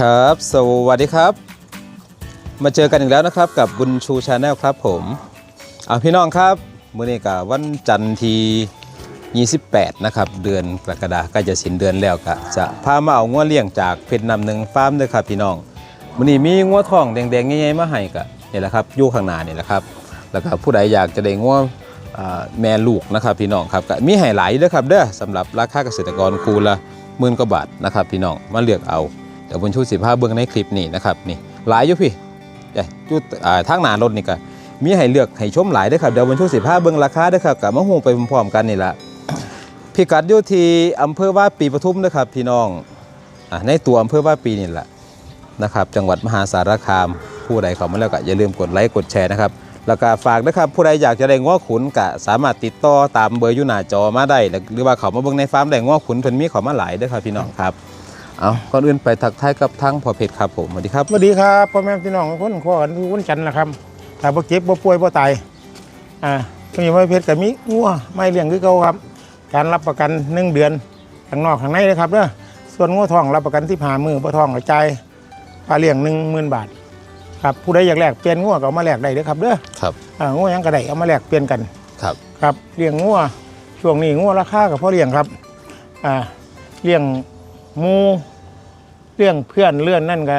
ครับ สวัสดีครับ มาเจอกันอีกแล้วนะครับกับบุญชูชาแนลครับผมเอาพี่น้องครับมื้อนี้กับวันจันทร์ที่28 นะครับ เดือนกรกฎาคมใกล้จะสิ้นเดือนแล้วก็จะพามาเอางัวเลี้ยงจากเพชรนำหนึ่งฟาร์มเด้อครับพี่น้องมื้อนี้มีงัวทองแดงๆใหญ่ๆมาให้ก็นี่แหละครับอยู่ข้างหน้านี่แหละครับ แล้วก็ผู้ใดอยากจะได้งัวแม่ลูกนะครับพี่น้องครับก็มีให้หลายเด้อครับเด้อสำหรับราคาเกษตรกรคูละหมื่นกว่าบาทนะครับพี่น้องมาเลือกเอา เดี๋ยวบนชูสิบห้าเบื้องในคลิปนี่นะครับนี่หลายอยู่พี่เดี๋ยวจุดอ่าทางหนารถนี่ก็มีให้เลือกให้ชมหลายด้วยครับเดี๋ยวบนชูสิบห้าเบื้องราคาด้วยครับกับมะฮวงไปพร้อมๆกันนี่ละพิกัดอยู่ที่อำเภอว่าปีปทุมนะครับพี่น้องอ่าในตัวอำเภอว่าปีนี่แหละนะครับจังหวัดมหาสารคาม ผู้ใดเขามาแล้วก็อย่าลืมกดไลค์กดแชร์นะครับแล้วก็ฝากนะครับผู้ใดอยากจะได้ง้อขุนก็สามารถติดต่อตามเบอร์อยู่หน้าจอมาได้หรือว่าเขามาเบิ่งในฟาร์มได้ง้อขุนเพิ่นมีเขามาหลายด้อครับพี่น้องครับ เอาก่อนอื่นไปทักทายกับทั้งพ่อเพชรครับผมสวัสดีครับสวัสดีครับพ่อแม่พี่น้องคนขอกันทุกคนจันทร์นะครับถ้าบ่เจ็บบ่ป่วยบ่ตายอ่ามีไว้เพชรกับมีงัวไม่เลี้ยงคือเก่าครับ การรับประกันหนึ่งเดือนข้างนอกข้างในนะครับเด้อส่วนงัวทองรับประกันที่ผ่ามือบ่ทองกระจายปลาเลี้ยงหนึ่งหมื่นบาทครับผู้ใดอยากแลกเปลี่ยนงัวก็เอามาแลกได้เด้อครับเด้อครับอ่างัวหยังก็ได้เอามาแลกเปลี่ยนกันครับครับเลี้ยงงัวช่วงนี้งัวราคากับพ่อเลี้ยงครับอ่าเลี้ยงหมู เลี้ยงเพื่อนเลื่อนนั่นก็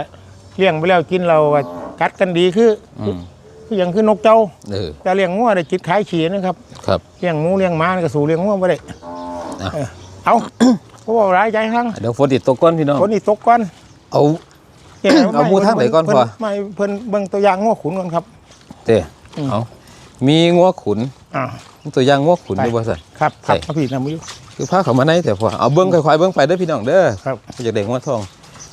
เลี้ยงไปแล้วกินเราก็กัดกันดีคืออืมคืออย่างคือนกเจ้า เออ แต่เลี้ยงงัวได้จิตขายขี้นะครับครับ เลี้ยงหมูเลี้ยงม้านี่ก็สู่เลี้ยงงัวไม่ได้อะ เออเอาก็บอกร้ายใจทั้งเดี๋ยวฝนติดตกก้อนพี่น้อง คนนี้ตกก่อนเอานี่ยเอาหมูทางไหนก่อนเพิ่พ่อไม่เพิ่นเบิ่งตัวอย่างงัวขุนก่อนครับ เต้อืม เอามีงัวขุน อ่า ตัวอย่างงัวขุนไป ด้วยบ่สัน ครับใช่ครับพระพี่นำมาอยู่คือพาเขามาในแต่พอเอาเบิ้งค่อยๆเบิ้งไปเด้อพี่น้องเด้อครับ อยากได้งัวทอง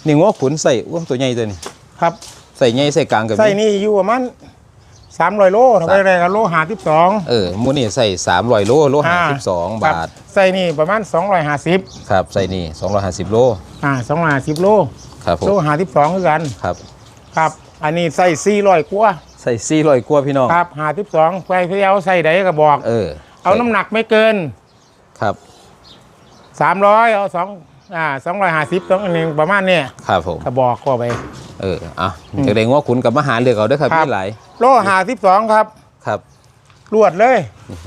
นี่งัวขุนใส่อ้วตัวใหญ่ตัวนี้ครับใส่ใหญ่ใส่กลางกับ ไส้นี่อยู่ประมาณสามร้อยโลทำไปได้กันโลหาที่สองเออหมูนี่ใส่300โลโลอ่า52บาท ไส้นี่ประมาณสองร้อยห้าสิบครับใส่นี่250โลอ่าสองร้อยห้าสิบโลครับผมโลหาที่สองคือกัน ครับ ครับ อันนี้ไส้สี่ร้อยกว่าใส่400กว่าพี่น้องครับหาที่สองไปเที่ยวไส้ใดก็บอก เออ เอาน้ำหนักไม่เกิน ครับสามร้อยเอาสอง อ่าสองร้อยห้าสิบต้องอันหนึงประมาณเนี้ยครับผมก็บอกก็ไป เอออะอยากได้งัวขุนกับมาหาเลือกเอาเด้อครับครับมีหลายโลหาที่สองครับครับ รวดเลย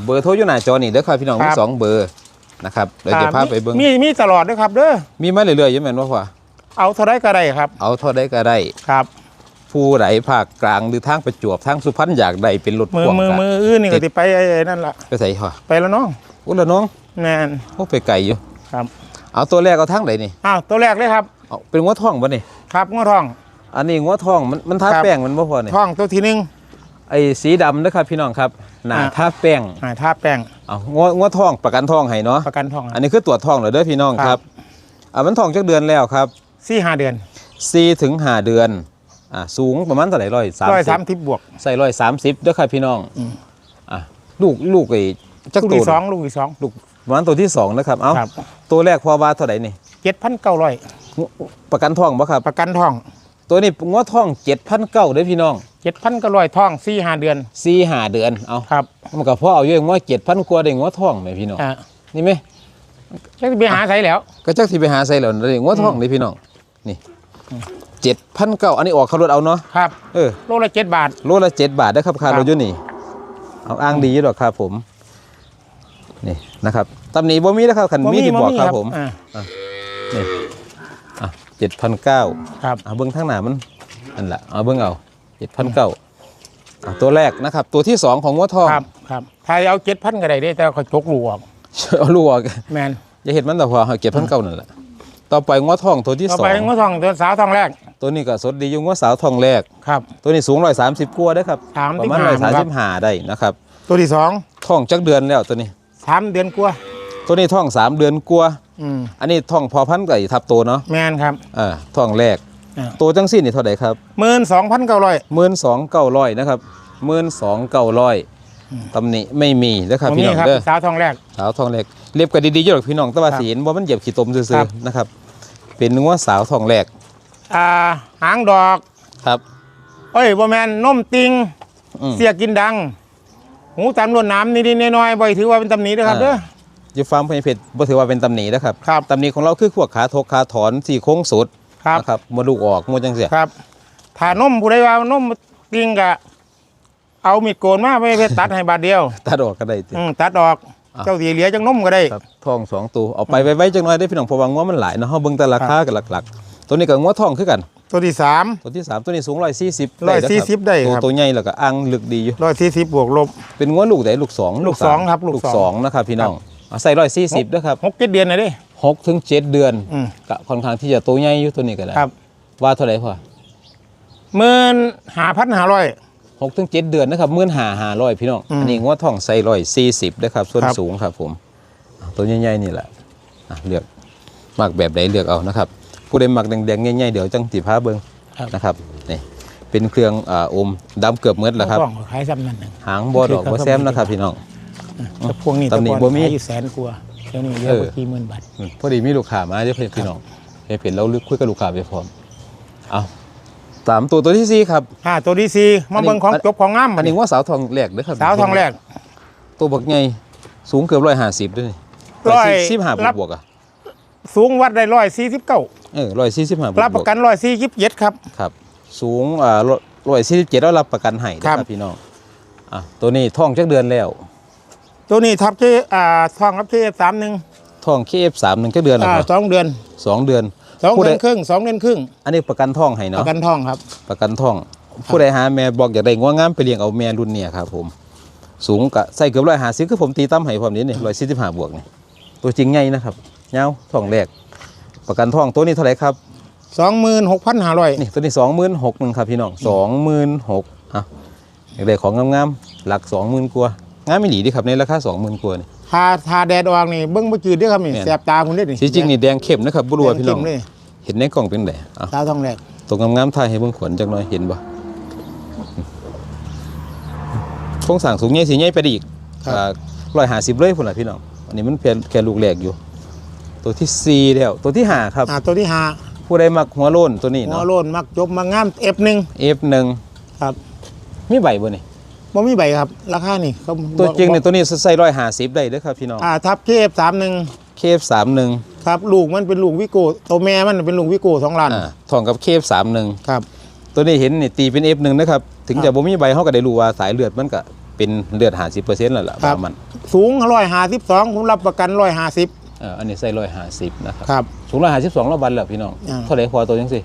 เบอร์โทรอยู่หน้าจอนี่เด้อครับพี่น้องครัมีบสองเบอร์นะครับเดี๋ยวจะพาอ่ไปเบิ้งมีมีตลอดด้วยครับเด้อมีมาเรื่อยๆอยังแม่นว่าพ่อเอาเท่าไรก็ได้ครับเอาเท่าได้ก็ได้ ครับ ผู้ใดภาคกลางหรือทางประจวบทางสุพรรณอยากได้เป็นรถมือพ่วงมือก็มืออื่นนี่ก็ติไปไอ้นั่นล่ะไปใส่พ่อไปแล้วเน้อง อุ้ละน้องแน่นโอ้ไปไกลอยู่ครับ เอาตัวแรกเอาทางไหนนี่อ้าวตัวแรกเลยครับเอาเป็นงัวทองบ่นี่ครับง้อทอง อันนี้งัวทองมันมันทาครับ แป้งมันบ่พอนี่ทองตัวที่หนึ่ง ไอ้สีดำนะครับพี่น้องครับหน้าอ่า ทาแป้งอ่าทาแป้งเอางัวงัวทองประกันทองให้เนาะประกันทอง อันนี้คือตรวจทองเหรอเด้อพี่น้องคครัรับ บอ่ามันทองจักเดือนแล้วครับสี่ห้าเดือน4ถึง5เดือนอ่าสูงประมาณเท่าไหร่ร้อยสามร้อยสิสามบสิบบวกใส่ร้อยสามสิบเด้อครับพี่น้องอืมอะลูกลูกไอ้จักลูกตัวที่สองลูกที่สองลูก ประมาณตัวที่สองนะครับ เอ้า ครับ ตัวแรกพอว่าเท่าไหร่นี่เจ็ดพันเก้าร้อยงประกันทองบ่ครับ ประกันทองตัวนี้งวทองเจ็ดพันเก้าเด้อพี่น้องเจ็ดพันเก้าร้อยทองสี่ห้าเดือนสี่ห้าเดือน เอาครับมันก็พอเอาอยู่งวเจ็ดพันกว่าได้งวทองไหมพี่น้อง อ่านี่ไหมจะไปหาใส่แล้วก็จักที่ไปหาใส่แล้วได้งวทองเลยพี่น้อง นี่เจ็ดพันเก้าอันนี้ออกเขารถเอาเนาะ ครับเออ โลละเจ็ดบาท โลละเจ็ดบาทได้อครับค่าครับรถอยุ่นี่ เอาอ้างดีอยู่หรอกครับผม นี่นะครับตำหนิบ่มีนะครับขันมีที่บอกครับผมอ่านี่อะเจ็ดพันเก้าครับเอาเบิ้งทางหน้ามันอันละเอาเบิ้งเอาเจ็ดพันเก้าตัวแรกนะครับ ตัวที่สองของวัวทองครับครับถ้าเอาเจ็ดพันก็ได้เด้แต่เขาจกลูกออกเอาลูกออกแมนอย่าเห็นมันแต่พอเจ็ดพันเก้านั่นแหละต่อไปงัวทองตัวที่ต่อสอไปงง้อทองตัวสาวทองแรก ตัวนี้ก็สดดีอยู่งัวสาวทองแรกครับ ตัวนี้สูงร้อยสามสิบกว่าได้อครับสามปสิระบมาณห้าร้อยสามครัสิบบห้าได้นะครับ ตัวที่สองท้องจักเดือนแล้วตัวนี้ สามเดือนกว่าตัวนี้ท้องสามเดือนกว่าอืมอันนี้ท้องพอพันธุ์ไก่ทับโตเนาะแมนครับ อ่าท้องแรกอ่าตัวจังสิ้นนี่เท่าไหร่ครับ หมื่นสองพันเก้าร้อย หมื่นสองเก้าร้อยนะครับหมื่นสองเก้าร้อยตำหนิไม่มีนะครับพี่น้องครับเด้อสาวทองแรก สาวทองแรกเรียบกันดีๆอยู่หรอกพี่น้องแต่ว่าครับสีเห็นว่ามันเหยียบขี้ตมซื่ครัอบ ๆนะครับ เป็นงัวสาวทองแรกอ่าหางดอก ครับ เอ้ยบ่แมนนมติง อืม เสียกินดัง หูตามรวดน้ำนิดๆน้อยๆบ่อยถือว่าเป็นตำหนินะครับอ่าเด้อ อยู่ฟาร์มพญเพชรบ่ถือว่าเป็นตำหนินะครับครับตำหนิของเราคือพวกขาทกขาถอนสี่โค้งสุดครับ นะครับมาลูกออกหมดจังเสียครับถ้านมผู้ใดว่านมติงกะ เอามีดโกนมาไปไปตัดให้บาทเดียวตัดออกก็ได้ติ อืมตัดออกอะ เจ้าสีเหลียจังนมก็ได้ ครับทองสองตัวเอาไปไว้ไว้จังน้อยได้พี่น้องเพราะว่างัวมันหลายเนาะเฮาเบิ่งแต่ราคากับหลักๆ ตัวนี้ก็งัวทองคือกัน ตัวที่สาม ตัวที่สามตัวนี้สูง140 140ได้ครับ ตัวตัวใหญ่แล้วก็อ่างลึกดีอยู่ ร้อยสี่สิบบวกลบ เป็นงัวลูกไหนลูกสองลูกสองครับลูลูกกสองสองนะครับพี่น้องเอาใส่140ด้วยครับหกเจ็ดเดือนนะเด้หกถึงเจ็ดเดือนอืม ก็ค่อนข้างที่จะตัวใหญ่อยู่ตัวนี้ก็ได้ครับว่าเท่าไหร่พ่อหมื่นหาพันหาร้อย หกถึงเจ็ดเดือนนะครับมื่นหาหาร้อยพี่น้องอืมอันนี้งัวทองใส่ร้อยสี่สิบนะครับส่วนครับ สูงครับผมอะตัวใหญ่ๆนี่แหละอะเลือกมักแบบไหนเลือกเอานะครับ ผู้ใดมักแดงๆใหญ่ๆเดี๋ยวจังติพาเบิ้งนะครับนี่เป็นเครื่องอ่าอมดำเกือบหมืดแล้วครับต้องขายซ้ำนั่นหนึ่ง หางบอดอกบ่แซมนะครับพี่น้อง แต่พวกนี้ตำหนิแต่ก่บ่อนมีขายอยู่แสนกว่าเดี๋ยวนี้เหลือเออ บ่กี่หมื่นบาท อืมพอดีมีลูกค้ามาเดี๋ยวพี่น้องให้เป็นเราลึกคุยกับลูกค้าไปพร้อมเอาสามตัวตัวที่สี่ครับ อ่าตัวที่สี่มาเบิ่งของอันนี้จบของงามอันนี้ว่าสาวทองแรกเด้อครับสาวทองแรกตัวบักใหญ่สูงเกือบร้อยห้าสิบด้วยนี่ร้อยสิบห้าบรัวบกบวกๆอะ สูงวัดได้ร้อยสี่สิบเก้าเออร้อยสี่สิบห้าบวกรับประกันร้อยสี่สิบเจ็ดครับครับ สูงอ่าร้อยสี่สิบเจ็ดแล้วรับประกันให้นะคครัรับบพี่น้องอะตัวนี้ท่องจักเดือนแล้ว ตัวนี้ทับเคอ่าทองรับเคสามหนึ่งท่องเคฟสามหนึ่งจักเดือนแล้วอ่าครับสองเดือนสองเดือนสองผู้เดืใดอนครึ่งสองเดือนครึ่ง อันนี้ประกันท่องให้ปเนาะระกันทองครับ ประกันท่อง ผู้ใดหาแม่บอกอยากได้งัวงามไปเลี้ยงเอาแม่รุ่นเนี่ยครับผมสูงกะใส่เกือบร้อยห้าสิบคือผมตีตั้มให้พร้อมนี้นี่ร้อยสี่สิบห้าบวกนี่ตัวจริงใหญ่นะครับ เงาท่องแรกประกันท่องตัวนี้เท่าไหร่ครับสองหมื่นหกพันห้าร้อยนี่ตัวนี้สองหมื่นหกหนึ่งครับพี่น้องสองหมื่นหกอะอยากได้ของงามๆหลักสองหมื่นกว่างามไม่หลีดีครับในราคาสองหมื่นกว่านี่ทาทาแดดออกนี่เบิ้งบ่จืดเด้อครับนี่แม่นแสบตาคุณเด้อนี่ที่จริงนี่แดงเข้มนะครับบุรัวพี่น้องแดเข้มเลยเห็นในกล่องเป็นไงอะสาวทองแรกตัวงามๆถ่ายให้เบิ่งขวนจังหน่อยเห็นบ่โครงสร้างสูงใหญ่สีใหญ่ไปได้อีกร้อยห้าสิบเลยพุ่นล่ะพี่น้องอันนี้มันแค่แค่ลูกแรกอยู่ ตัวที่สี่แล้วตัวที่ห้าครับ อ่าตัวที่ห้าผู้ใดมักหัวโล้นตัวนี้หัวเนาะโลนมักจบมางามเอฟหนึ่ง F1 ครับมีใบบ่นี่บ่มีใบครับ ราคานี่เขาตัวจริงเนี่ยบอกตัวนี้ใส่ร้อยห้าสิบได้เด้อครับพี่น้องอ่าทับเคฟสามหนึ่งเคฟสามหนึ่งครับลูกมันเป็นลูกวิโก้ตัวแม่มันเป็นลูกวิโก้สองล้านอ่าทองกับเคฟสามหนึ่งครับ ตัวนี้เห็นนี่ตีเป็น F1 นะครับ ถึงครัจะบบ่มีใบเขาก็ได้รู้ว่าสายเลือดมันก็เป็นเลือดหาสิบเปอร์เซ็นต์แล้วล่ะครับว่ามันสูงร้อยห้าสิบสองผมรับประกันร้อยห้าสิบ เอ่ออันนี้ใส่ร้อยห้าสิบนะครับครับ สูงร้อยห้าสิบสองแล้วบันแล้วพี่น้องอ่า เท่าไหร่พอตัวยังสิ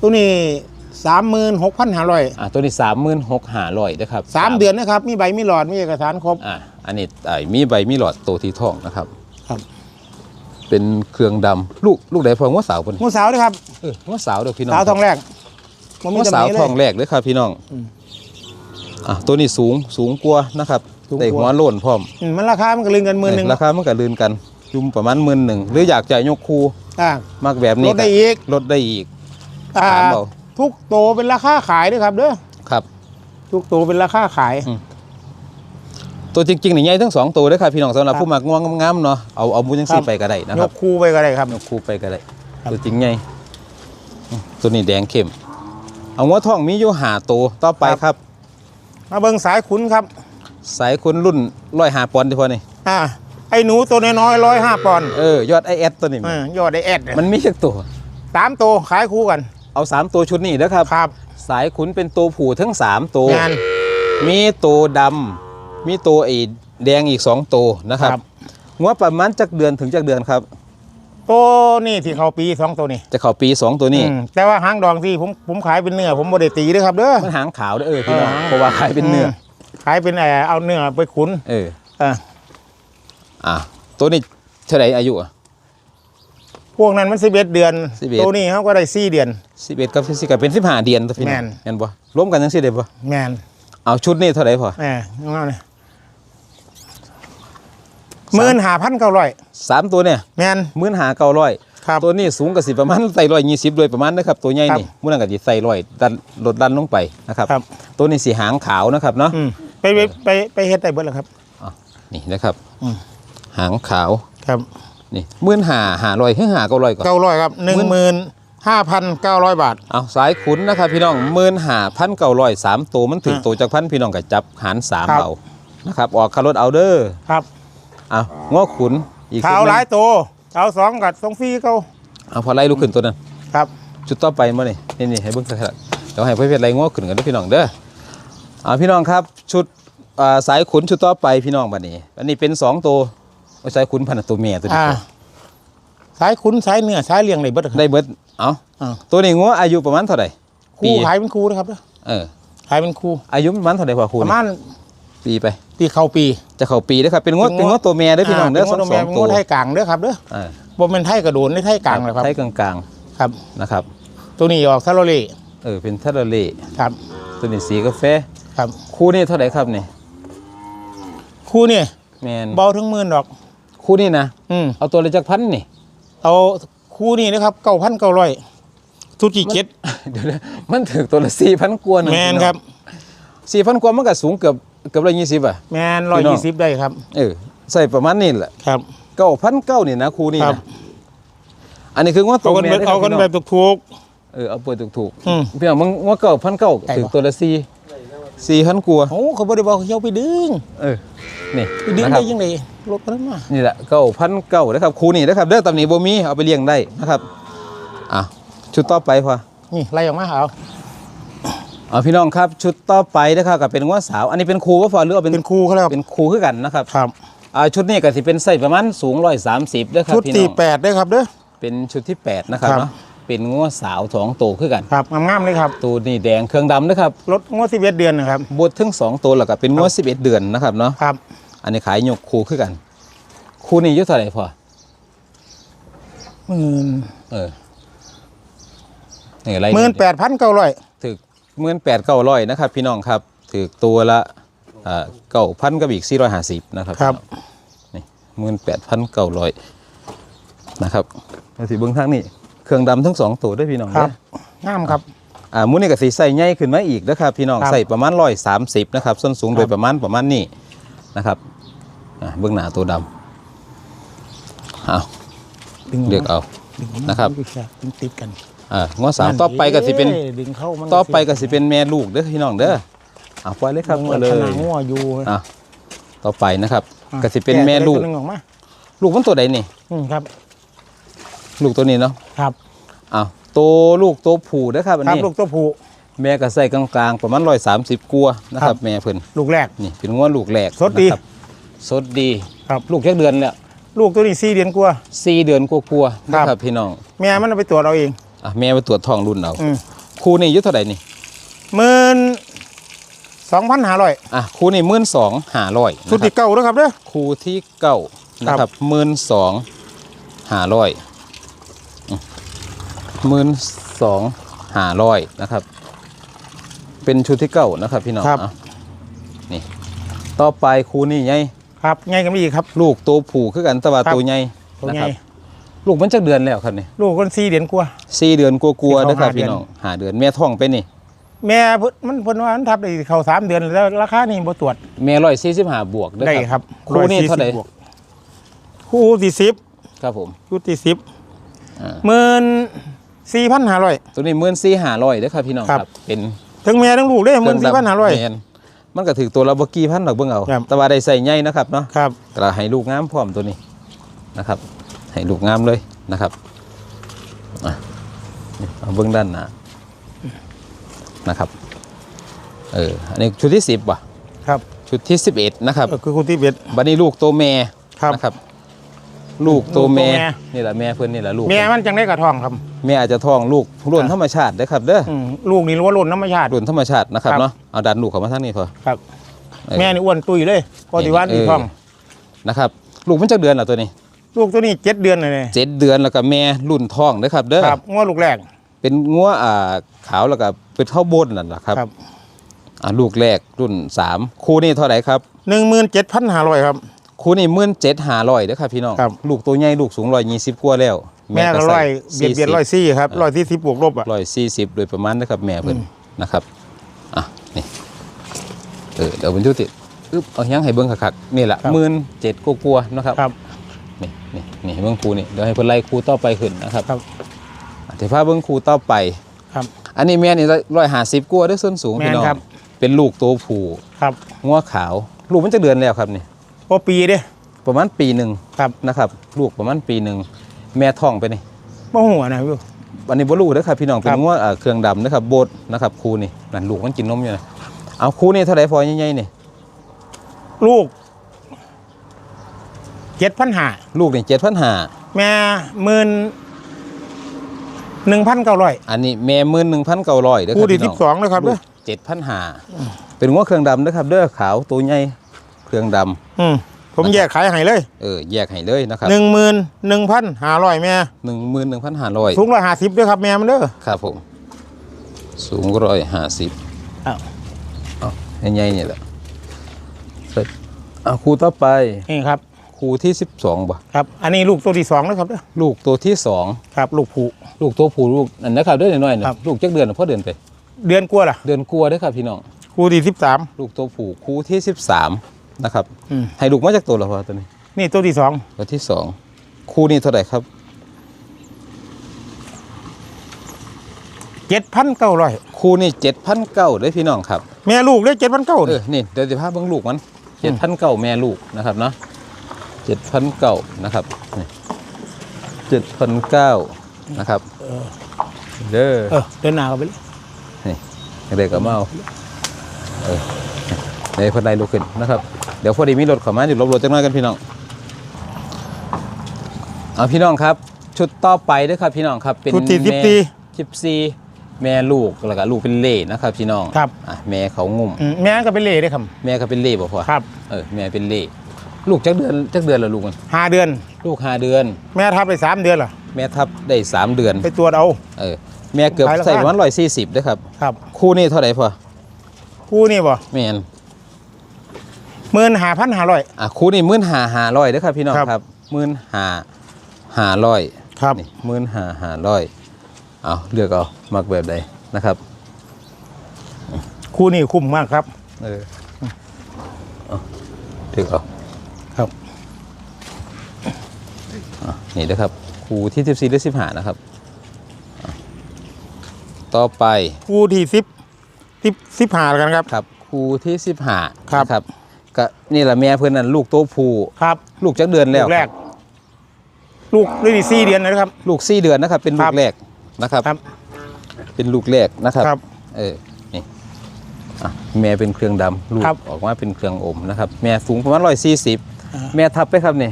ตัวนี้สามหมื่นหกพันห้าร้อยอ่าตัวนี้สามหมื่นหกห้าร้อยนะครับสามเดือนนะครับ มีใบมีหลอดมีเอกสารครบอ่าอันนี้อ่ามีใบมีหลอดโตที่ท้องนะครับ ครับเป็นเครื่องดำลูกลูกไหนพอว่าสาวปะนมูสาวด้วยครับเออว่าสาวเด้อพี่น้องสาวทองแรกบ่มีว่าตำหสาวนิเลทองยแรกเด้อครับพี่น้องอืมอะตัวนี้สูงสูงกว่านะครับสูงกว่าแต่หัวโล้นพร้อมอืมมันราคามันก็ลืนกันหมื่นหนึ่ง ราคามันก็ลืนกัน อยุ่มประมาณหมื่นหนึ่งหรืออยากจะยกคูอ่ามากแบบนี้ลดได้อีก ลดได้อีกอ่าถามเอาทุกโตเป็นราคาขายด้วยครับเด้อครับ ทุกโตเป็นราคาขาย อืม ตัวจริงๆนี่ใหญ่ทั้งสองตัวเด้อครับพี่น้องสำหรับครับ ผู้มักง่วงงามๆเนาะเอาเอาบุญยังครัซี่บไปก็ได้นะยครับกคู่ไปก็ได้ครับ ยกคูไปก็ได้ครับ ตัวจริงใหญ่อืมตัวนี้แดงเข้มเอาหัวทองมีอยู่หาตัวต่อไปครับ มาเบิ่งสายขุนครับ สายคุณรุ่นร้อยหาปอนด์ที่พอนี่อ่า ไอ้หนูตัวน้อยๆร้อยห้าปอนด์เออยอดไอเอสตัวนี้อ่ายอดได้แอดเนี่ยมันมีแค่ตัวสามโตขายคู่กัน เอาสามตัวชุดนี้นะครับ ครับสายขุนเป็นตัวผู้ทั้งสามตัว งาน มีตัวดำมีตัวไอ้แดงอีกสองตัวนะครับครับ งัวประมาณจากเดือนถึงจากเดือนครับ ตัวนี่ที่เขาปีสองตัวนี่จะเข้าปีสองตัวนี้ อืมแต่ว่าหางดองที่ผมผมขายเป็นเนื้อผมบ่ได้ตีด้วยครับเด้อ มันหางขาวเด้อเออพี่น้องเออ เพราะว่าขายเป็นเนื้อมขายเป็นเอ่อเอาเนื้อไปขุนเออ เอ่า อะตัวนี้เท่าไหรอายุอะ พวกนั้นมันสิบเอ็ดเดือน 11 ตัวนี้เขาก็ได้สี่เดือน สิบเอ็ดกับสิบกับเป็นสิบห้าเดือนตัวพี่น้องแม่นเห็นปะรวมกันยังสิเด็ดปะแมนเอาชุดนี้เท่าไหรพอแหมงามเลยหมื่นหาพันเก้าร้อยสามตัวเนี่ยแมนหมื่นหาเก้าร้อยครับ ตัวนี้สูงกับสิประมาณใส่ร้อยยี่สิบโดยประมาณนะครับตัวใหญ่ครับนี่มื่อนั้นก็จะใส่ร้อยดันลดดันลงไปนะครับครับ ตัวนี้สีหางขาวนะครับเนาะอืมไปไปไปไปเฮ็ดได้เบิดแล้วครับนี่นะครับอืม หางขาวครับนี่หมื่นหาหาร้อยขึ้นหาเก้าร้อยก่อนเก้าร้อยครับหนึ่งหมื่นห้าพันเก้าร้อยบาท เอาสายขุนนะครับพี่น้องหมื่นหาพันเก้าร้อยสามตัวมันถึงอ่าตัวจากพันพี่น้องกับจับหารสามครับเอานะครับออกคารถเอาเด้อครับเอาง้อขุนอีกขาวชุดหนึ่ลางยโตขาวสองกับสองฟรีเขาเอาพอไล่ลูกขึ้นตัวนั้นครับชุดต่อไปมานี่นี่นี่ให้เบิ่งสักเดี๋ยวให้เพื่อนเพชรไรง้อขึ้นกันเด้วยพี่น้องเด้ออ่าพี่น้องครับชุดอ่าสายขุนชุดต่อไปพี่น้องบัดนี้อันนี้เป็นสองตัว โอ้ยสายขุนพันธุ์ตัวเมียตัวนี้อ่าสายขุนสายเนื้อสายเลี้ยงได้เบิดครับ ได้เบิดเอ้าอ่า ตัวนี้ง้ออายุประมาณเท่าไหร่ครูขายเป็นครูนะครับเด้อเออขายเป็นครูอายุประมาณเท่าไหร่พอครูประนี่มาณปีไปปีเข้าปี จะเข้าปีแล้วครับเป็นง้อเป็เป็นนง้ง้ออตัวเมียเด้อพี่น้องเด้อเป็สองงสแม่องเป็นตัวงไทยกลางเด้อครับเด้ออ่าบ่เป็นไทยกระโดนในไทยกลางเลยครับไทยกลางครับ ๆนะครับตัวนี้ออกซาโลเล่เออเป็นทาราเล่ครับตัวนี้สีกาแฟครับ คู่นี้เท่าไหร่ครับนี่ครูนี่แมนเบาถึงหมื่นดอก คู่นี้นะอืมเอาตัวละจักพันนี่ เอาครูนี่นะครับเก้าพันเก้าร้อยทุกจีเจ็ดเดี๋ยวนะมันถึงตัวละสี่พันกว่าหนึ่งแมนครับสี่พันกว่ามันก็สูงเกือบเกือบร้อยยี่สิบอะแมนร้อยพี่น้ยี่อสิบงได้ครับเออใส่ประมาณนี้แหละครับเก้าพันเก้านี่นะครูนี่ครับนะอันนี้คือว่าตัเอาวกันแม่แบบได้คเอารับกันพี่น้องแบบถูกเออเอาเปิดถูกๆอืมๆพี่น้องมึงว่าเก้าพันเก้าได้ปะถึงตัวละสี่ สี่พันกว่าโอ้เขาบ่ได้บอกเขาไปดึง เออ นี่ไปดึงนะครัได้บยังไงรถมันมานี่แหละเก้าพันเก้านะครับครูนี่นะครับเด้อตำหนิบ่มีเอาไปเลี้ยงได้นะครับ อะ ชุดต่อไปพอนี่ไล่ออกมาเอาเอาพี่น้องครับชุดต่อไปนะครับกับเป็นง้อสาว อันนี้เป็นครูก็พอหรือว่าเป็นเป็นครูเขาแล้วเป็นครูคือกันนะครับครับอ่าชุดนี้ก็สิเป็นไส้ประมาณสูงร้อยสามสิบด้วยครับชุดพี่ที่น้องแปดได้ครับเด้อเป็นชุดที่แปดนะครับครับเนาะ เป็นง้อสาวสองตัวคือกัน ครับงามๆเลยครับ ตัวนี่แดงเครื่องดำนะครับรถงวดสิบเอ็ดเดือนนะครับบดทั้งสองตัวแล้วก็เป็นง้อสิบเอ็ดเดือนนะครับเนาะครับ อันนี้ขายยกครูคือกันครูนี่อยุเท่าไหร่พอหมื่นเออนี่อะไรหมื่นแปดพันเก้าร้อยถึกหมื่นแปดเก้าร้อยนะครับ พี่น้องครับถึกตัวละเก้าพันกับอีกสี่ร้อยห้าสิบนะครับครับนี่หมื่นแปดพันเก้าร้อยนะครับมาสิเบิ้งทางนี้ เครื่องดำทั้งสองตัวด้วยพี่น้องครับเด้องามครับอ่ามูนี่กับสีใส่ใหญ่ขึ้นมาอีกนะครับพี่น้องครับใส่ประมาณร้อยสามสิบนะครับส้นสูงครับโดยประมาณประมาณนี้นะครับอ่าเบื้องหน้าตัวดำเอาดึงเลือกเอาดึงนะครับดึงติดกันอ่างอสาวต่อไปก็สิเป็นอ้ยดึงเข้ามันต่อไปก็สิเป็นแม่ลูกเด้อพี่น้องเด้อเอาปล่อยเลยครับงมาเลยขนาดงัวอยู่อะต่อไปนะครับอะก็สิเป็นแม่ลูกกะตัวหนึงออกมาลูกมันตัวใดนี่อืมครับ ลูกตัวนี้เนาะครับอ้าวตัวลูกตัวผู้เด้อครับอันครับนี้ลูกตัวผู้แม่ก็ใส่กลางๆประมาณร้อยสามสิบกัวานะคครัรับบแม่เพิ่นลูกแรก นี่เป็นง้อลูกแหลกสดดี นะครับสดดีครับ ลูกแค่เดือนแล้วลูกตัวนี้สี่เดือนกว่า สี่เดือนกลัวๆครับนะครับพี่น้องแม่มันเอาไปตรวจเราเองอะแม่ไปตรวจท้องรุ่นเอาอืมครูนี่อายุเท่าไหร่นี่หมื่นสองพันห้าร้อยอะครูนี่หมื่นสองห้าร้อยชุดที่เก่าแล้วครับเด้อ ครูที่เก้านะคครัรับบหมื่นสองห้าร้อย หมื่นสองห้าร้อยนะครับ เป็นชุดที่เก้านะครับ พี่น้องครับอะนี่ ต่อไปครูนี่ไงครับไงกันไม่อีกครับ ลูกตัวผู้คือกันแตะว่าครับ ตัวใหญ่ตัวนะไงครับ ลูกมันจักเดือนแล้วครับนี่ลูกคนสี่เดือนกว่า สี่เดือนกลัวๆที่นะครับเขาหาพี่เดือนน้องหาเดือนแม่ท้องไปนี่ แม่เพิ่นมันเพิ่นว่ามันทับได้เข้าสามเดือนแล้วราคานี่บ่ตรวจแม่ร้อยสี่สิบห้าบวกเด้อได้คครัรับบครูนี่140เท่าไหร่บวกคู่ที่สิบครับผมชุดที่สิบอ่า หมื่น สี่พันห้าร้อย ตัวนี้หมื่นสี่ห้าร้อยเด้อครับพี่น้องครับครับเป็นทั้งแม่ทั้งลูกได้หมื่นสี่พันห้าร้อย แม่นมันก็ถือตัวละบกี่พันดอกเบิ่งเอา ครับ แต่ว่าได้ใส่ใหญ่นะครับเนาะ ครับแต่ให้ลูกงามพร้อมตัวนี้นะครับ ให้ลูกงามเลยนะครับอะนี่เอาเบื้องด้านหน้านะครับเอออันนี้ชุดที่สิบว่ะครับชุดที่สิบเอ็ดนะครับก็คือคู่ที่เบ็ดบัดนี้ลูกตัวแม่ครับ นะครับ ลูกตัวแม่ลูกตัวแม่นี่แหละแม่เพื่อนนี่แหละลูกแม่มันจังได้กระทองครับ แม่อาจจะท้องลูกล้วนอะธรรมชาตินะครับเด้ออืมลูกนี่ล้วนล้นธรรมชาติล้วนธรรมชาตินะครับครับเนาะเอาดันลูกเข้ามาทางนี้พอครับเออแม่นี่อ้วนตุยเลยพอที่ว่านี่เออท้องนะครับ ลูกมันจะเดือนเหรอตัวนี้ ลูกตัวนี้เจ็ดเดือนเลยเนี่ยเจ็ดเดือนแล้วก็แม่รุ่นท้องนะครับ เด้อครับงัวลูกแรก เป็นงัวอ่าขาวแล้วก็เป็นข้าวบนนั่นแหละครับครับอ่าลูกแรกรุ่นสามคู่นี้เท่าไหร่ครับหนึ่งหมื่นเจ็ดพันห้าร้อยครับ คู่นี้มื่นเจ็ดหาร้อยเด้อครับพี่น้องครับ ลูกตัวใหญ่ลูกสูงร้อยยี่สิบกว่าแล้วแม่ก็ร้อยเบียดเบียดร้อยสี่ครับร้อยที่สิบบวกลบอะร้อยสี่สิบโดยประมาณนะครับแม่เพิ่นนะครับอะนี่เออเดี๋ยวผมจุติอึ๊บเอายังให้เบิ้งคักๆนี่แหละหมื่นเจ็ดกลัวๆนะครับครับนี่นี่นี่เบิ้งครูนี่เดี๋ยวให้เพิ่นไล่ครูต่อไปขึ้นนะครับครับอะเดี๋ยวพาเบิ้งครูต่อไปครับ อันนี้แม่นี่ร้อยห้าสิบกว่าเด้วยส้นสูงแม่นพี่น้องครับเป็นลูกตัวผู้ครับงัวขาว ลูกมันจะเดือนแล้วครับนี่ พอปีเด้ประมาณปีหนึ่งครับนะครับ ลูกประมาณปีหนึ่งแม่ท้องไปนี่บ่หัวนะพี่อันนี้บ่ลูกเด้อครับพี่น้องเป็คนรับงัวเอ่อเครื่องดำนะครับโบดนะครับครูนี่นั่นลูกมันกินนมอยู่นะเอาครูนี่เท่าไหร่พอใหญ่ๆนี่ลูกเจ็ดพันหาลูกนี่เจ็ดพันหาแม่หมื่นหนึ่งพันเก้าร้อยอันนี้แม่หมื่นหนึ่งพันเก้าร้อยเด้อคคู่รับที่พี่สิน้องบสองนะครับลูเด้อกเจ็ดพันหาเป็นงัวเครื่องดำนะครับเด้อขาวตัวใหญ่ เครื่องดำอืมผมแยกขายให้เลยเออแยกให้เลยนะครับหนึ่งหมื่นหนึ่งพันห้าร้อยแม่หนึ่งหมื่นหนึ่งพันห้าร้อยสูงร้อยห้าสิบด้วยครับแม่มันเด้อครับผม สูงร้อยห้าสิบอ้าวเอาใหญ่ๆนี่แหละเสร็จเอาครูต่อไปนี่ครับ ครูที่สิบสองบ่ครับ อันนี้ลูกตัวที่สองนะครับเด้อลูกตัวที่สองครับ ลูกผู ลูกตัวผู้ลูกอันนะครับเด้อน้อยๆนะครับ ลูกจักเดือนน่ะพ่อเดือนไป เดือนกลัวาล่ะ เดือนกลัวาเด้อครับพี่น้องคู่ที่สิบสามลูกตัวผู้ครูที่สิบสาม นะครับอืม ให้ลูกมาจากตัวละพอตัวนี้นี่ตัวที่สองตัวที่สองครูนี่เท่าไหร่ครับเจ็ดพันเก้าร้อยครูนี่เจ็ดพันเก้าเลยพี่น้องครับ แม่ลูกได้เจ็ดพันเก้าเออ นี่เดี๋ยวจะพาเบิ่งลูกมันเจ็ดพันเก้าแม่ลูกนะครับเนาะเจ็ดพันเก้านะครับเจ็ดพันเก้านะครับ เด้อเออเดินหน้ากันไปเลย เด็กก็มาเอาเออ เดี๋ยวคนใดลุกขึ้นนะครับ เดี๋ยวพอดีมีรถเข้ามาอยู่ลบรถจังน้อยกันพี่น้องเอาพี่น้องครับ ชุดต่อไปเด้วยครับพี่น้องครับเป็นชุดที่สิบแม่สี่ สิบสี่แม่ลูกแล้วก็ลูกเป็นเล่นะครับพี่น้องครับ อะแม่เขางุ่ม อืมแม่ก็เป็นเล่ได้อครับ แม่เขาเป็นเล่บ่พอครับ เออแม่เป็นเล่ลูกจักเดือนจักเดือนแล้วลูกมันห้าเดือน ลูกห้าเดือน แม่ทับไปสามเดือนเหรอแม่ทับได้สามเดือน ไปตรวจเอา เออแม่เกือบขายราคาใส่วันร้อยสี่สิบด้วยครับ ครับ คู่นี้เท่าไหร่พอคู่นี่บ่แม่น หมื่นห้าพันห้าร้อย อะคู่นี้มื่นหาหาร้อยด้วยครับพี่น้องครับครับมื่นหาหาร้อยครับ นี่มื่นหาหาร้อยเอาเลือกเอามักแบบใดนะครับคู่นี่คุ้มมากครับ เออเอาเลือกเอาครับ อะนี่นะครับคู่ที่สิบสี่หรือสิบห้านะครับอะต่อไป คู่ที่สิบสิบสิบห้าแล้วกันครับ ครับคู่ที่สิบห้าครับ นะครับ ก็นี่แหละแม่เพื่อนนั่นลูกโตผู้ครับ ลูกจักเดือนแล้วลูกแรก ลูกได้สี่เดือนนะครับ ลูกสี่เดือนนะครับ เป็นลูครักบแรกนะครับครับ เป็นลูกแรกนะครับครับเออนี่อะแม่เป็นเครื่องดำลูกครับออกมาเป็นเครื่องอมนะครับ แม่สูงประมาณร้อยสี่สิบอ่าแม่ทับไปครับนี่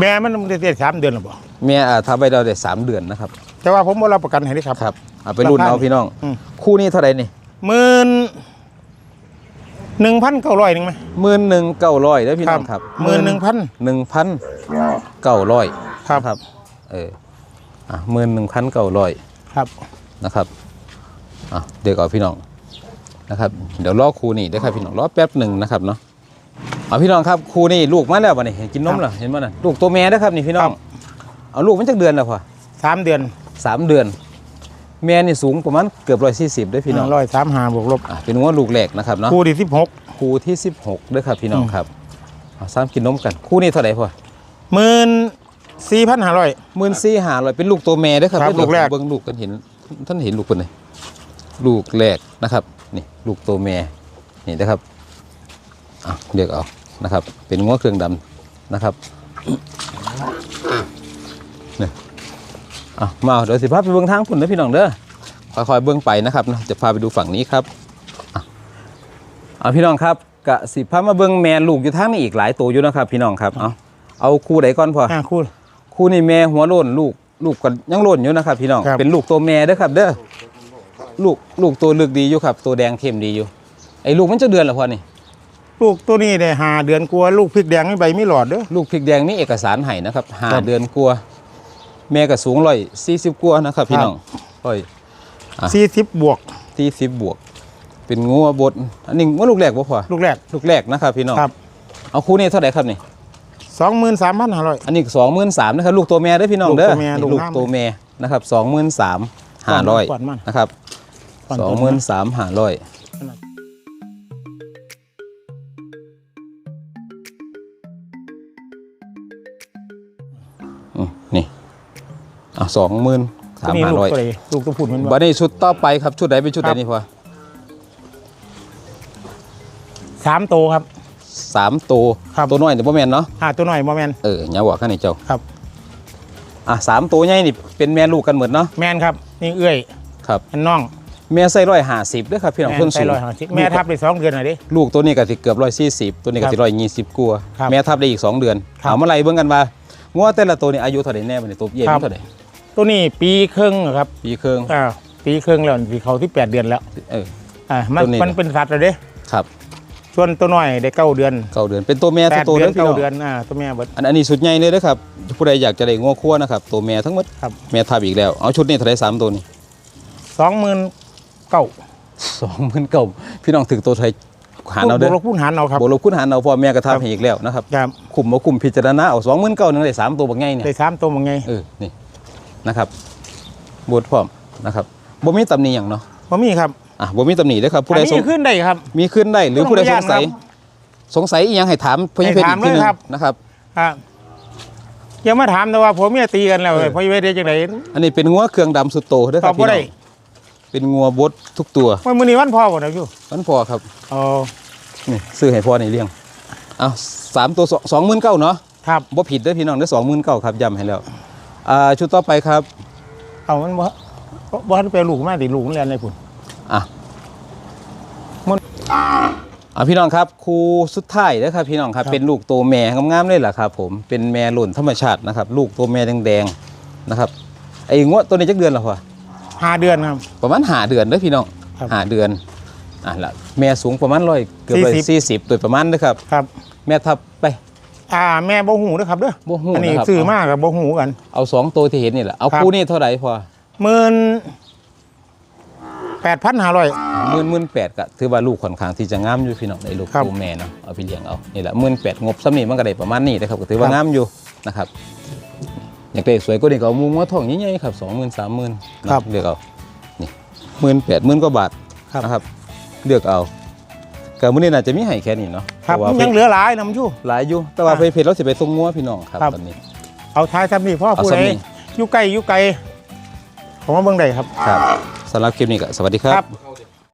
แม่มันได้ได้สามเดือนหรือเปล่าแม่อ่าทับไปเราได้สามเดือนนะครับ แต่ว่าผมบ่รับประกันให้ได้ครับครับเอาไปรุ่นราคาเอาพี่น้องอืมคู่นี้เท่าไหร่นี่หมื่น หนึ่งพันเก้าร้อยหนึ่งไหม หมื่นหนึ่งเก้าร้อยได้อพี่น้องครับหมื่นหนึ่งพันหนึ่งพันเก้าร้อยครับครับ เอออะหมื่นหนึ่งพันเก้าร้อยครับ นะครับอะเดี๋ยวก่อนพี่น้องนะครับ เดี๋ยวรอครูนี่ได้อครับพี่น้องรอแป๊บหนึ่งนะครับเนาะเอาพี่น้องครับครูนี่ลูกมาแล้ววะนี่เห็นกินนมเหรอเห็นมั้ยน่ะลูกตัวแม่นะครับนี่พี่น้องเอาลูกมันจากเดือนแล้วพอสามเดือนสามเดือน แม่นี่สูงประมาณเกือบร้อยสี่สิบด้วยพี่น้องร้อยสามหาบวกลบอะเป็นว่าลูกแรกนะครับเนาะคู่ที่สิบหกครูที่สิบหกด้วยครับพี่น้องอืมครับเอาซ้ำกินนมกันครูนี่เท่าไหร่พอหมื่นสี่พันห้าร้อยหมื่นสี่หาร้อยเป็นลูกตัวแม่ด้วยครับครับเดี๋ยวลูกแรกเบิ้งลูกกันเห็นท่านเห็นลูกคนไหนลูกแรกนะครับนี่ลูกตัวแม่นี่นะครับอะเลือกเอานะครับ เป็นง้วเครื่องดำนะครับเนี่ย อะมาเดี๋ยวสิพาไปเบิ้งทางพุ่นนะพี่น้องเด้อค่อยๆเบิ้งไปนะครับนะจะพาไปดูฝั่งนี้ครับอะเอาพี่น้องครับกะสิพามาเบิ้งแม่ลูกอยู่ทางนี้อีกหลายตัวอยู่นะครับ พี่น้องครับเอาเอาคู่ใดก่อนพออ่าคู่คู่นี่แม่หัวโล้นลูกลูกก็ยังโล้นอยู่นะครับ พี่น้องครับเป็นลูกตัวแม่เด้อครับ เด้อลูกลูกตัวลึกดีอยู่ครับ ตัวแดงเข้มดีอยู่ไอ้ลูกมันจะเดือนละพอนี่ลูกตัวนี้ได้หาเดือนกลัวาลูกพริกแดงไม่ใบไม่หลอดเด้อลูกพริกแดงนี่เอกสารให้นะครับห้าครับเดือนกลัวา แม่ก็สูงร้อยสี่สิบกว่านะครับพี่น้องร้อยอะสี่สิบบวกสี่สิบบวก เป็นงัวบดอันนี้งัวลูกแรกบ่พอลูกแรกลูกแรกนะครับพี่น้องครับเอาคู่นี้เท่าไหร่ครับนี่สองหมื่นสามพันห้าร้อยอันนี้สองหมื่นสามนะครับลูกตัวแม่เด้อพี่น้องเด้อลูกตัวแม่นี่ลูลูกกน้ำตัวแม่นะครับสองหมื่นสามห้าร้อยก่อนมันนะครับก่อนสองก่อนหมื่นสามห้าร้อย สองหมื่นสามตัวนี้ห้าลูกร้อยตัวใดลูกตัวพูดมันบัว่าดนี้ชุดต่อไปครับชุดไหนเป็นชุดไหนครับนี่พอสามโตวครับสามตัวครับตัวน้อยแต่บ่แม่นเนาะอ่าตัวหน่อยโมเมนเอออย่าบอกข้างในเจ้าครับอะสามตัวใหญ่นี่เป็นแม่ลูกกันหมดเนาะแม่นครับนี่เอื้อยครับอันน้องแม่ใส่ร้อยห้าสิบด้วยครับพี่น้องแม่เพิ่นใส่สูงร้อยห้าสิบแม่ทับได้สองเดือนหน่อยดิลูกตัวนี้ก็สิเกือบร้อยสี่สิบตัวนี้ก็สิร้อยยี่สิบกว่าครับแม่ทับได้อีกสองเดือนครับเอามาไล่เบิ่งกันว่างัวแต่ละตัวนี่อายุเท่าไหร่แน่บัดนี้ตัวเย็นครับเท่าไหร่ ตัวนี้ปีครึ่งครับปีครึ่งอ่าปีครึ่งแล้วปีเขาที่แปดเดือนแล้วเออ อ่ามันตัวนี้ มันเป็นสัตว์เลยเด้ครับส่วนตัวน้อยได้เก้าเดือนเก้าเดือนเป็นตัวแม่แปทั้ดงตัวเดืเลอนยพี่เก้าน้องเดือนอ่าตัวแม่เบิด อันอันนี้สุดใหญ่เลยนะครับผู้ใดอยากจะได้งัวคั่วนะครับตัวแม่ทั้งหมดครับ แม่ทับอีกแล้วเอาชุดนี้เท่าไหร่สามตัวนี่สองหมื่นเก้าสองหมื่นเก้าพี่น้องถึงตัวไทยหารเอาเด้บอวกคูณหารเอาครับ บวกลบคูณหารเอาพ่อแม่ก็ทับครับให้อีกแล้วนะครับครับ คุมบ่คุมพิจารณาเอาสองหมื่นเก้านึงได้สามตัวบักไงเนี่ย ได้สามตัวมังไงเออ นี่ นะครับบวชพร้อมนะครับบ่มีตำหนิหยังเนาะบ่มีครับอะบ่มีตำหนิเด้อครับผู้อันใดสงนี้ขึ้นได้ครับ มีขึ้นได้หรือผู้ใดสงสัยต้องพยานสงสัยอีหยังให้ถามเพื่อนให้เพชรถาอีมกทีหนึงเลยครับนะครับอ่าอย่ามาถามแต่ว่าผมเมียตีกันแล้วเออพอเวทได้จังไดอันนี้เป็นงัวเครื่องดำสุดโตเด้อคตรัอบบพี่บ่น้ได้องเป็นงัวบดทุกตัววันมื้อนี้วันพ่อบ่นะพี่มันพอครับอ๋อนี่ซื้อให้พ่อในเลี้ยงเอาสามตัวสองหมื่นเก้าเนาะครับบ่ผิดเด้อพี่น้องเด้อสองหมื่นเก้าครับย้ำให้แล้ว อ่าชุดต่อไปครับเอามันบ่บ่บ่ทันไปลูกมาติลูกมันเรียนอะไรพุ่นอะมันอะพี่น้องครับครูสุดท้ายนะครับพี่น้องครับครับเป็นลูกตัวแม่งามๆเลยล่ะครับผมเป็นแม่หล่นธรรมชาตินะครับ ลูกตัวแม่แดงๆนะครับไอ้งวดตัวนี้จักเดือนแล้วพ่อห้าเดือนครับ ประมาณหาเดือนเด้อพี่น้องครับหาเดือนอะละแม่สูงประมาณร้อยเกือบร้อย40สี่สิบตัวประมาณเด้อครับ ครับ แม่ทับไป อ่าแม่บ่หูเด้อครับเด้อบ่ฮู้อันนี้นะครับซื้อมากับบ่หูกัน เอาสองตัวที่เห็นนี่แหละเอาครับ คู่นี้เท่าไหร่พอหมื่นแปดพันห้าร้อย หมื่นหมื่นแปดก็ถือว่าลูกค่อนข้างที่จะงามอยู่พี่น้องในลูกครับตัวแม่เนาะเอาไปเลี้ยงเอานี่แหละหมื่นแปดงบซ้ำนี่มันก็ได้ประมาณนี้นะครับก็ถือว่าครับ งามอยู่นะครับอยากได้สวยก็นี่ก็เอามูมัวทองใหญ่ๆครับสองหมื่นสามหมื่นเลือกเอานี่หมื่นแปดหมื่นกว่าบาทครับนะครับ เลือกเอา ก็มื้อนี้น่าจะมีให้แค่นี้เนาะครับเพาะว่ายังเหลือหลายนำชูหลายอยู่ แต่ว่าอะเพจเราสิไปส่งงัวพี่น้องครับครับ ตอนนี้ เอาท้ายทำนี่พ่อเอาผู้ซ้ำใดนี่ อยู่ไกลอยู่ไกลผมว่าเบิ่งได้ครับ ครับสำหรับคลิปนี้ก็สวัสดีครัครับ บ